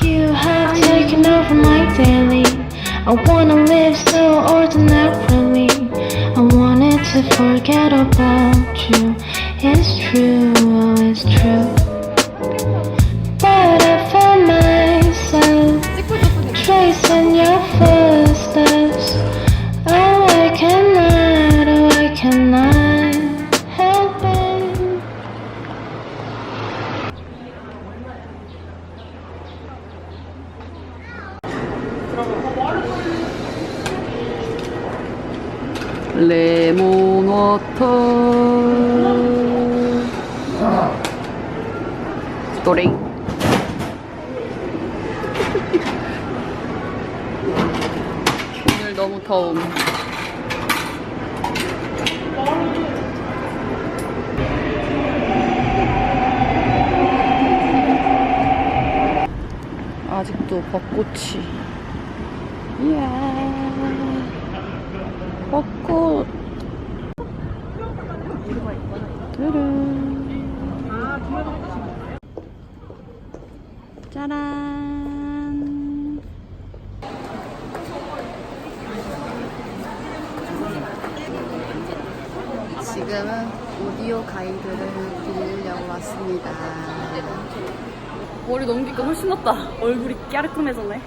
You have taken over my daily. I wanna live so ordinarily. I wanted to forget about you. It's true, oh, it's true. 레몬 워터. 또링. 오늘 너무 더움. 아직도 벚꽃이 이야. 벚꽃. 짜란 짜란. 지금은 오디오 가이드를 빌리려고 왔습니다. 머리 넘기니까 훨씬 낫다. 얼굴이 까르끔해졌네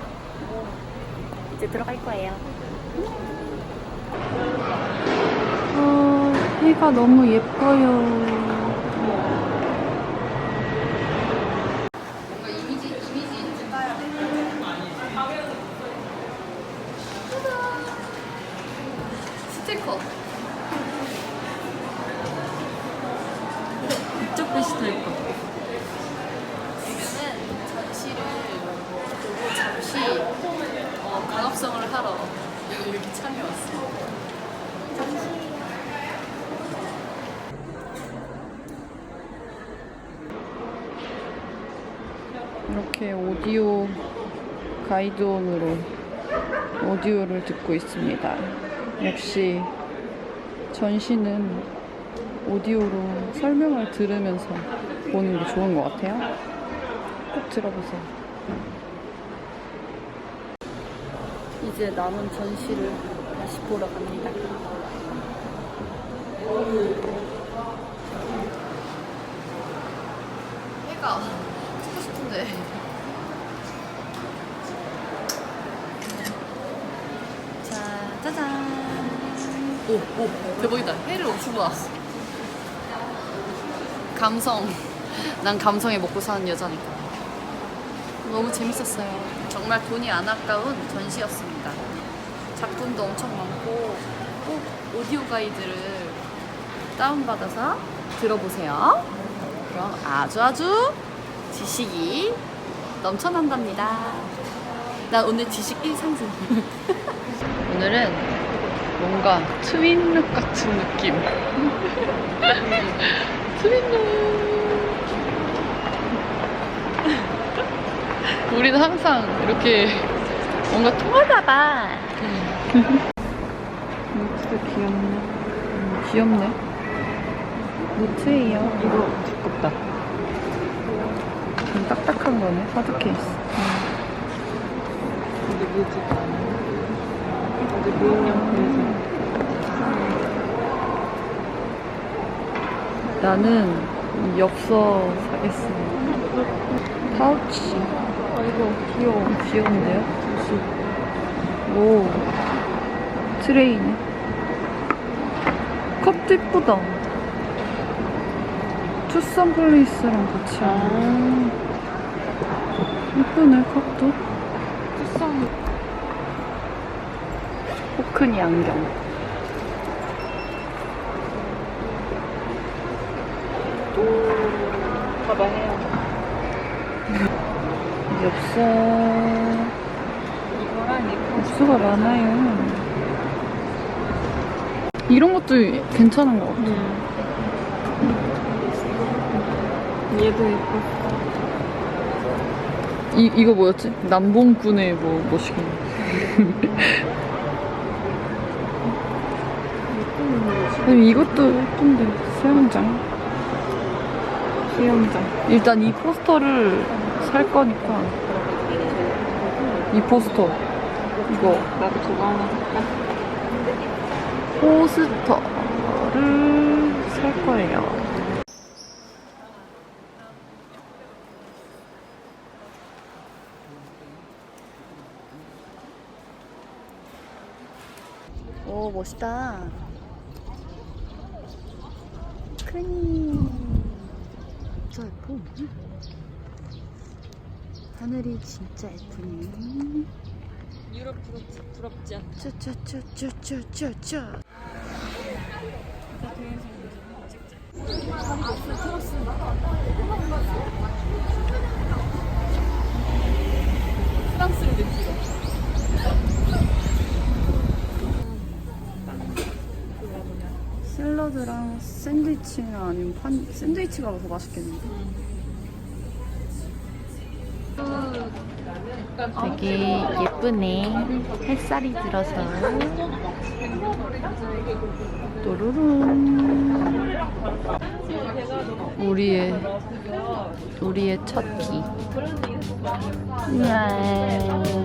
이제 들어갈 거예요 어, 해가 너무 예뻐요. 스티커. 이쪽 빛이 더 예뻐. 지금은 전시를 보고 잠시 어, 강압성을 하러 여기 참여왔어요. 이렇게 오디오 가이드온으로 오디오를 듣고 있습니다. 역시 전시는 오디오로 설명을 들으면서 보는 게 좋은 것 같아요. 꼭 들어보세요. 이제 남은 전시를 다시 보러 갑니다. 해가 찍고 싶은데. 자, 짜잔. 오, 오, 대박이다. 해를 엄청 봐. 감성. 난 감성에 먹고 사는 여자니까. 너무 재밌었어요. 정말 돈이 안 아까운 전시였습니다. 작품도 엄청 많고 꼭 오디오 가이드를 다운받아서 들어보세요. 그럼 아주 아주 지식이 넘쳐난답니다. 난 오늘 지식 1상승. 오늘은 뭔가 트윈룩 같은 느낌. 트윈룩. 우리는 항상 이렇게 뭔가 통하나 봐. 노트도 귀엽네. 음, 귀엽네. 노트예요. 이거 두껍다. 좀 딱딱한 거네. 하드 케이스. 근데 무지가 않아. 어제 무인양품에서. 나는 이 엽서 사겠습니다. 파우치. 아, 이거 귀여워. 귀여운데요? 오. 트레이네. 컵도 이쁘다. 투썸 플레이스랑 같이 하는. 이쁘네, 컵도. 투썸. 포크니 안경. 가방에 엽서. 엽서가 많아요. 이런 것도 괜찮은 것 같아. 얘도 예뻐. 이, 이거 뭐였지? 남봉꾼의 뭐. 아니, 이것도 예쁜데, 수영장. 수영장. 일단 이 포스터를 살 거니까 이 포스터 이거 나도 저거 하나 살까? 포스터를 살 거예요. 오 멋있다. 크니. 진짜 예뻐. 하늘이 진짜 예쁘네. 유럽 부럽지, 부럽지 않아? 쭈쭈쭈쭈쭈쭈쭈. 프랑스를. 샐러드랑 샌드위치나 아니면 판 샌드위치가 더 맛있겠는데. 되게 예쁘네. 햇살이 들어서. 또르릉. 우리의 우리의 첫 비. 야.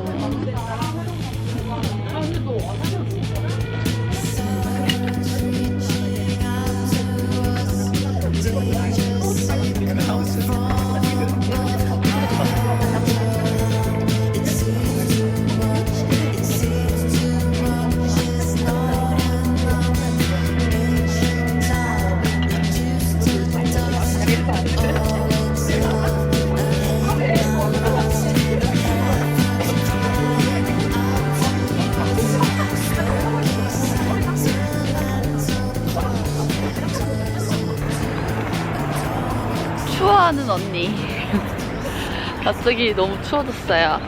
갑자기 너무 추워졌어요.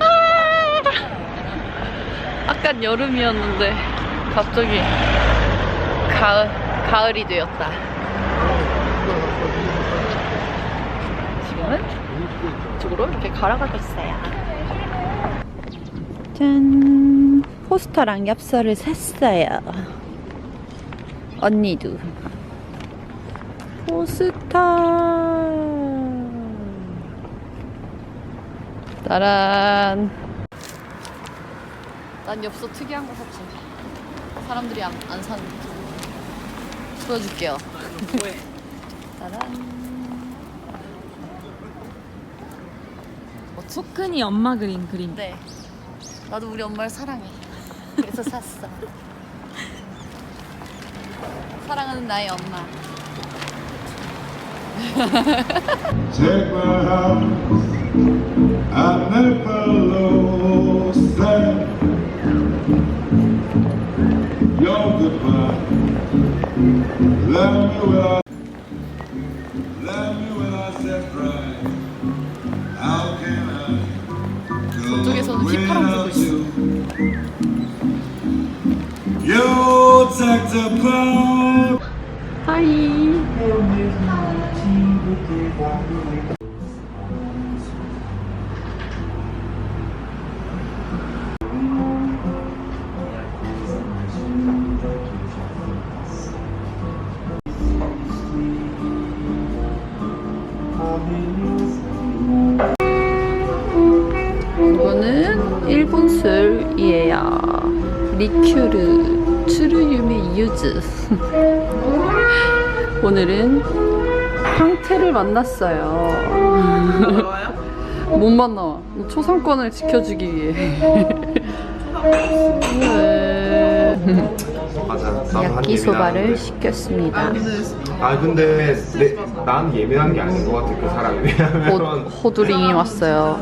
아! 아깐 여름이었는데 갑자기 가을, 가을이 되었다. 지금은 이쪽으로 이렇게 걸어가고 있어요. 짠! 포스터랑 엽서를 샀어요. 언니도. 포스터. 따란. 난 엽서 특이한 거 샀지. 사람들이 안, 안 사는 거. 보여줄게요. 따란. 소큰이 엄마 그린 그림. 네. 나도 우리 엄마를 사랑해. 그래서 샀어. 사랑하는 나의 엄마. Take my house, I never lost that. Your goodbye, love me when I, love me when I said right. How can I go 저쪽에서는 휘파람 불고 있어. You take the part. 하이. 리큐르 추르유미 유즈. 오늘은 황태를 만났어요. 못 만나. 초상권을 지켜주기 위해. 네. 야끼소바를 예민한데. 시켰습니다. 아 근데 내, 난 예민한 게 아닌 것 같아 그 사람이 왜냐면 호, 호두링이 왔어요.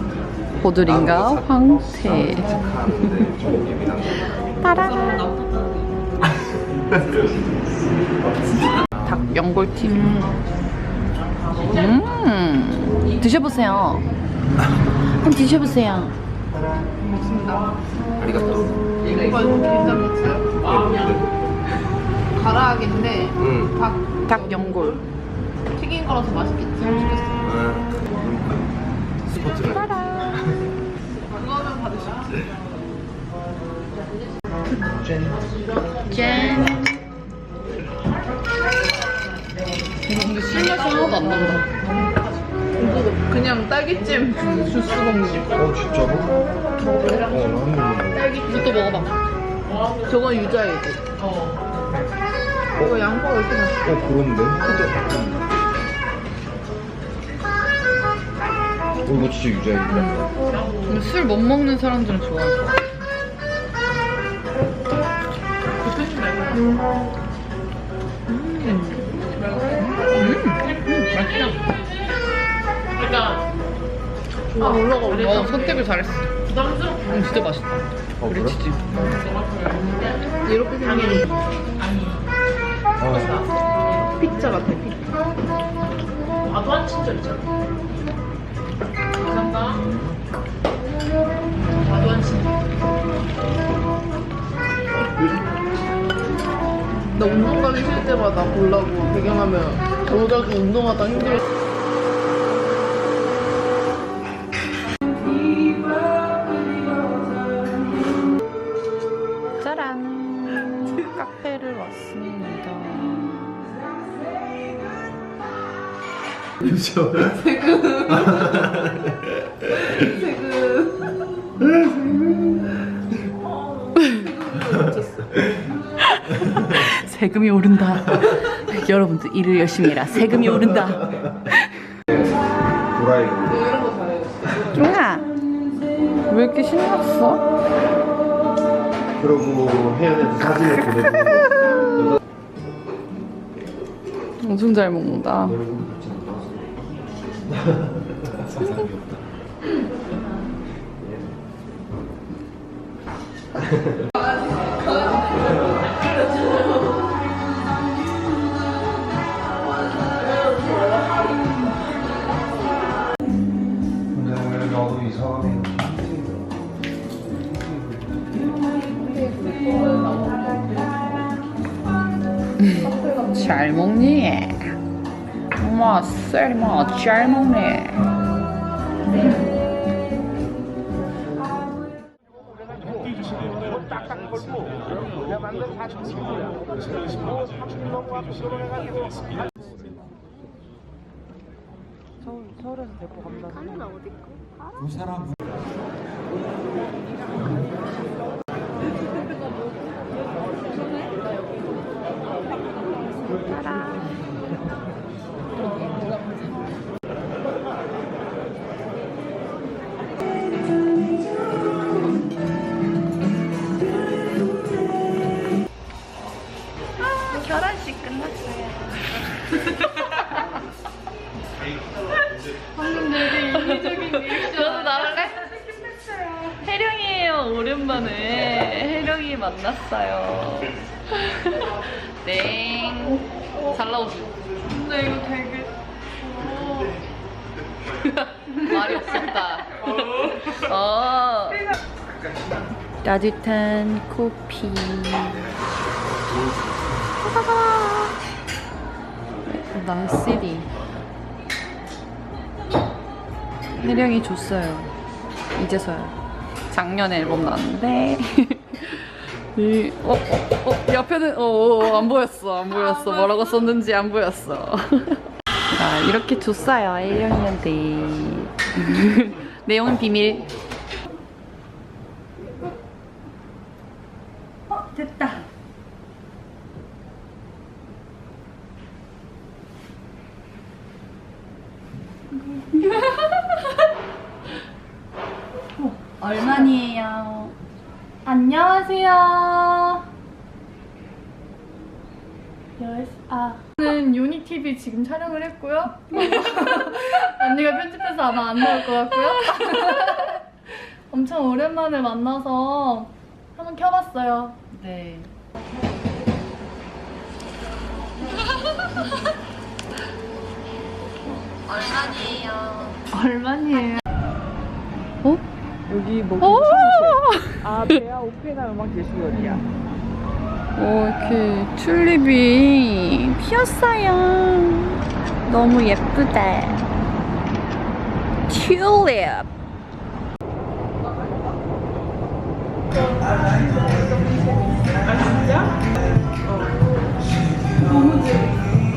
호두링과 황태. 닭 연골팀. 음, 드셔보세요. 한번 드셔보세요. 아리가또 이건 괜찮겠어요? 가라하겠네. 응닭닭 연골. 튀긴 거라서 맛있겠지. 맛있겠어. 응. 스포츠가 그거는 받으실 수 짠. 근데 술 맛이 하나도 안 난다. 이거 그냥 딸기찜 주- 주스 먹는 거. 어 진짜로? 어 나는 딸기 이것도 먹어봐. 저건 유자이고. 이거 양파가 이렇게 맛있어. 어 그런데? 어 이거 진짜 유자인데 술못 먹는 사람들은 좋아할 것같 아. 아 올라가 올라가. 어, 선택을 잘했어. 음, 진짜 맛있다. 어 그래? 치즈. 이렇게 생긴 아 피자 같아. 피자. 나 운동 가기 싫을 때마다 보려고 배경하면 저자기 운동하다 힘들. 짜란 카페를 왔습니다. 그렇죠 세금이 오른다. 여러분들 일을 열심히 해라. 세금이 오른다. 종아, 왜 이렇게 신났어? 그러고 혜연이한테 사진을 보내주고 엄청 잘 먹는다. 셀마, 잘 먹네. 저도 만났어요. 땡. 잘 나오지? 근데 이거 되게 말이 없었다. 어. 따뜻한 커피. 난 CD. 혜령이 줬어요. 이제서야. 작년에 앨범 나왔는데. 이, 어, 어, 어, 옆에는, 어, 어, 안 보였어. 안 보였어. 뭐라고 썼는지 안 보였어. 자, 이렇게 줬어요. 혜령이한테. 내용은 비밀. 얼마니에요? 안녕하세요. 열, 아. 저는 유니TV 지금 촬영을 했고요. 언니가 편집해서 아마 안 나올 것 같고요. 엄청 오랜만에 만나서 한번 켜봤어요. 네. 얼마니에요? 여기 뭐 오! 아 배아 오페라 음악 예술원이야. 오, 이렇게 튤립이 피었어요. 너무 예쁘다. 튤립.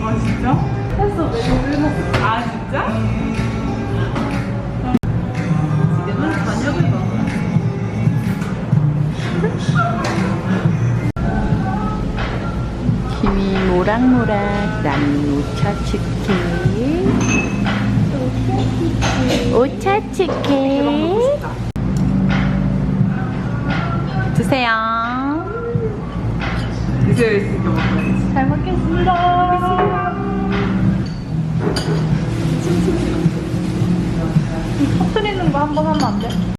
아 진짜? 아 진짜? 모락모락 난 오차치킨 오차치킨 드세요 드세요. 잘 먹겠습니다. 이 터트리는 거 한 번 하면 안 돼?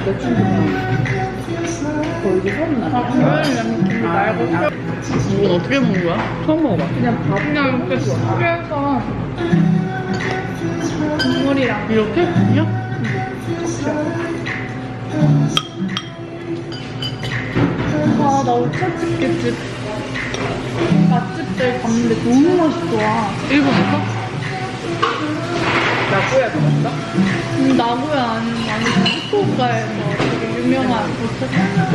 남자친구랑 거의 서른 나. 아, 느낌 말고 이건 어떻게 먹는 거야? 처음 먹어봐. 그냥 밥 그냥 이렇게 숙여서 국물이랑 이렇게? 그냥? 아, 나 오차치킨집 맛집들 갔는데 너무 맛있더라. 일본에서? 나고야 들었어? 음, 나고야 아니, 아니 후쿠오카에서 되게 유명한 오차치킨.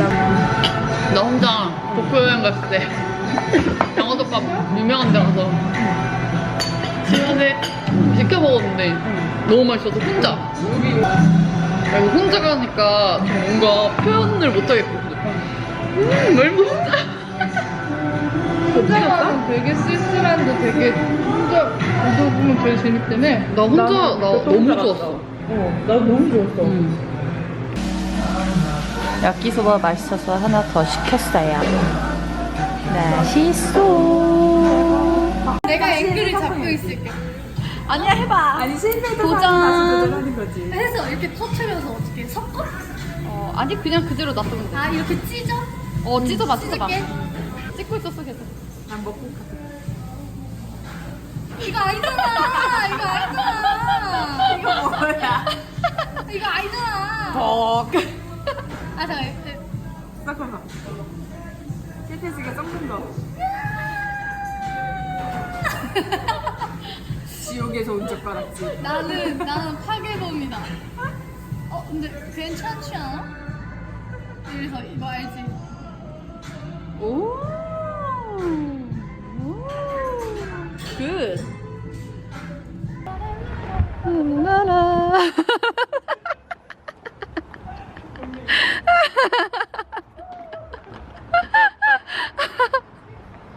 나 혼자 도쿄 여행 갔을 때 장어덮밥 유명한 데 가서 집안에 시켜 먹었는데 너무 맛있어서 혼자. 야, 이거 혼자 가니까 좀 뭔가 표현을 못 하겠거든 음 너무 혼자 혼자 가면 되게 쓸쓸한데 되게 혼자 보다 보면 되게 재밌다며. 나 혼자 나 너무 좋았어 어, 나 너무 좋았어. 야끼소바 맛있어서 하나 더 시켰어요 맛있어 내가 앵글을 잡고 있을게. 아니야 해봐. 아니 실패도 도전. 도전하는 거지. 해서 이렇게 터트려서 어떻게 섞어? 어, 아니 그냥 그대로 놔두면 돼 아 이렇게 찢어? 어, 찢어봐 찢어봐 찢을게. 찍고 있었어 계속 난 먹고 이거 아니잖아. 이거 아니잖아. 이거 뭐야? 이거 아니잖아. 덕. 아 잠깐. 잠깐만. 실패지가 썩는 거. 지옥에서 온 젓가락질. 나는 나는 파괴범이다. 어 근데 괜찮지 않아? 이래서 이거 알지? 오. 굿. 라라.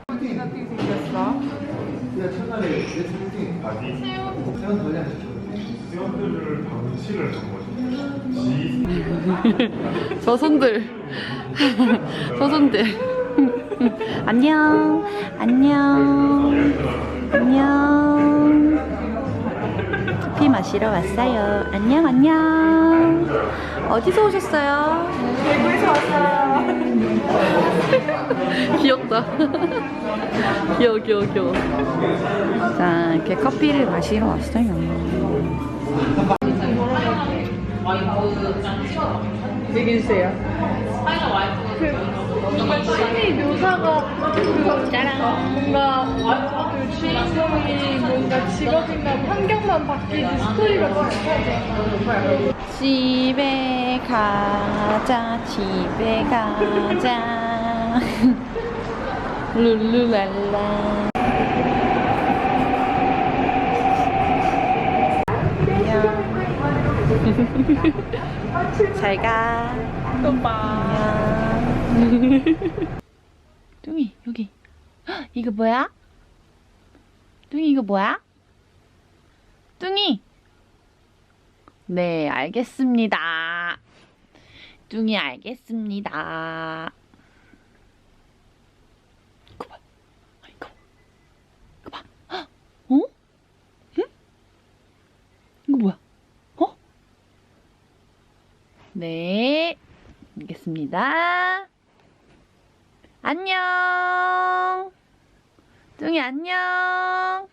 어떻게 생겼어? 그냥 첫날에 내 소개팅 아니 세원 전에 세원들을 방치를 한 거지 저 손들. 저 손들. 안녕. 안녕. 안녕. 커피 마시러 왔어요. 안녕, 안녕. 어디서 오셨어요? 대구에서 왔어요. 귀엽다. 귀여워, 귀여워, 귀여워. 자, 이렇게 커피를 마시러 왔어요. 얘기해주세요. 신이 묘사가 그 뭔가 그 주인공이 뭔가 직업이나 환경만 바뀌지 스토리가 비슷하지. 집에 가자, 집에 가자. 룰루랄라. 잘 가. 또 봐. 뚱이, 여기. 헉, 이거 뭐야? 뚱이, 이거 뭐야? 뚱이! 네, 알겠습니다. 뚱이, 알겠습니다. 이거 봐. 아, 이거. 이거 봐. 헉, 어? 응? 이거 뭐야? 어? 네, 알겠습니다. 안녕. 뚱이 안녕.